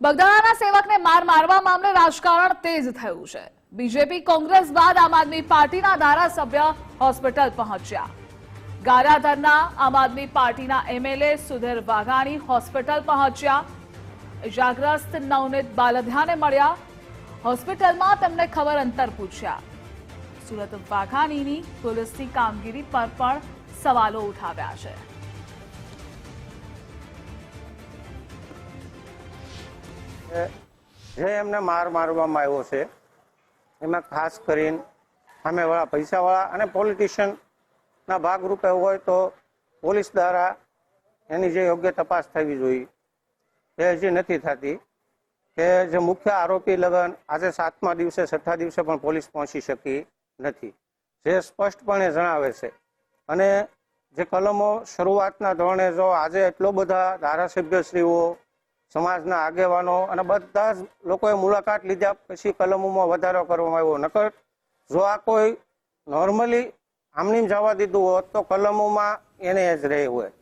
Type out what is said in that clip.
બગદાણાના સેવકને માર મારવા મામલે રાજકારણ તેજ થયું છે. બીજેપી, કોંગ્રેસ બાદ આમ આદમી પાર્ટીના ધારાસભ્ય હોસ્પિટલ પહોંચ્યા. ગારાધરના આમ આદમી પાર્ટીના એમએલએ સુધીર વાઘાણી હોસ્પિટલ પહોંચ્યા. ઇજાગ્રસ્ત નવનીત બાલધ્યાને મળ્યા. હોસ્પિટલમાં તેમને ખબર અંતર પૂછ્યા. સુરત વાઘાણીની પોલીસની કામગીરી પર પણ સવાલો ઉઠાવ્યા છે. એ જે એમને માર મારવામાં આવ્યો છે, એમાં ખાસ કરીને સામેવાળા, પૈસાવાળા અને પોલિટિશિયનના ભાગરૂપે હોય તો પોલીસ દ્વારા એની જે યોગ્ય તપાસ થવી જોઈએ. એ હજી નથી થતી કે જે મુખ્ય આરોપી લગન આજે સાતમા દિવસે, છઠ્ઠા દિવસે પણ પોલીસ પહોંચી શકી નથી. જે સ્પષ્ટપણે જણાવે છે. અને જે કલમો શરૂઆતના ધોરણે જો આજે એટલો બધા ધારાસભ્યશ્રીઓ સમાજના આગેવાનો અને બધા જ લોકોએ મુલાકાત લીધા પછી કલમોમાં વધારો કરવામાં આવ્યો. નકર જો આ કોઈ નોર્મલી આમની જવા દીધું હોત તો કલમોમાં એને જ રહે હોય.